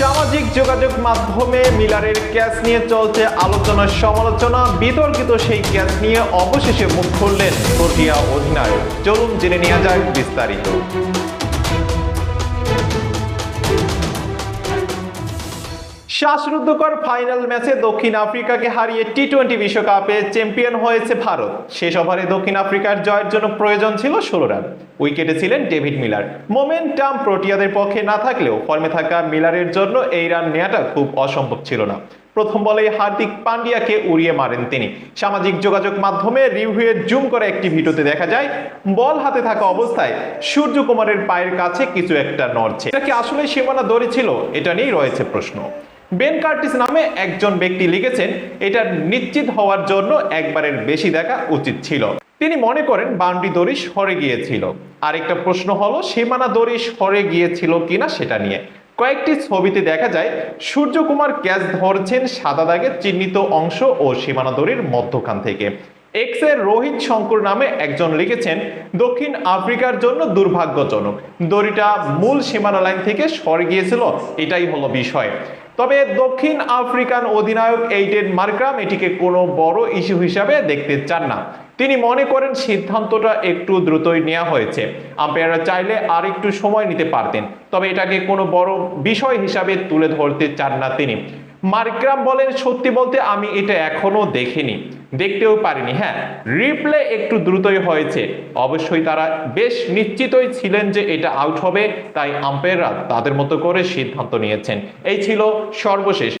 সামাজিক যোগাযোগ মাধ্যমে মিলারের ক্যাচ নিয়ে চলছে আলোচনা, সমালোচনা। বিতর্কিত সেই ক্যাচ নিয়ে অবশেষে মুখ খুললেন প্রোটিয়া অধিনায়ক। চলুন জেনে নেওয়া যায় বিস্তারিত। শ্বাসরুদ্ধকর ফাইনাল ম্যাচে দক্ষিণ আফ্রিকাকে হারিয়ে টি টোয়েন্টি বিশ্বকাপে চ্যাম্পিয়ন হয়েছে ভারত। শেষ ওভারে দক্ষিণ আফ্রিকার জয়ের জন্য প্রয়োজন ছিল ষোলো রান। উইকেটে ছিলেন ডেভিড মিলার। মোমেন্টাম প্রোটিয়াদের পক্ষে না থাকলেও ফর্মে থাকা মিলারের জন্য এই রান নেওয়াটা খুব অসম্ভব ছিল না। প্রথম বলেই হার্দিক পান্ডিয়াকে উড়িয়ে মারেন তিনি। সামাজিক যোগাযোগ মাধ্যমে রিভিউয়ের জুম করে একটি ভিডিওতে দেখা যায়, বল হাতে থাকা অবস্থায় সূর্যকুমারের পায়ের কাছে কিছু একটা নড়ছে। এটা কি আসলে সীমানা দড়ি ছিল? এটা নিয়েই রয়েছে প্রশ্ন। বেন কার্টিস নামে একজন ব্যক্তি লিখেছেন, এটা নিশ্চিত হওয়ার জন্য একবারের বেশি দেখা উচিত ছিল। তিনি মনে করেন বাউন্ডি দড়ি সরে গিয়েছিল। আরেকটা প্রশ্ন হলো, সীমানা দড়ি সরে গিয়েছিল কিনা সেটা নিয়ে? কয়েকটি ছবিতে দেখা যায়, সূর্যকুমার ক্যাচ ধরছেন সাদা দাগের চিহ্নিত অংশ ও সীমানা দড়ির মধ্যখান থেকে। এক্সের রোহিত শঙ্কর নামে একজন লিখেছেন, দক্ষিণ আফ্রিকার জন্য দুর্ভাগ্যজনক। দড়িটা মূল সীমানা লাইন থেকে সরে গিয়েছিল, এটাই হলো বিষয়। তবে দক্ষিণ আফ্রিকান অধিনায়ক এইডেন মার্ক্রাম এটিকে কোনো বড় ইস্যু হিসাবে দেখতে চান না। তিনি মনে করেন সিদ্ধান্তটা একটু দ্রুতই নেওয়া হয়েছে। আম্পায়াররা চাইলে আর একটু সময় নিতে পারতেন, তবে এটাকে কোনো বড় বিষয় হিসাবে তুলে ধরতে চান না তিনি। মার্ক্রাম বলেন, সত্যি বলতে আমি এটা এখনও দেখিনি, দেখতেও পারিনি। হ্যাঁ রিপ্লে একটু দ্রুতই হয়েছে। অবশ্যই তারা বেশ নিশ্চিতই ছিলেন যে এটা আউট হবে, তাই আম্পায়াররা তাদের মতো করে সিদ্ধান্ত নিয়েছেন। এই ছিল সর্বশেষ।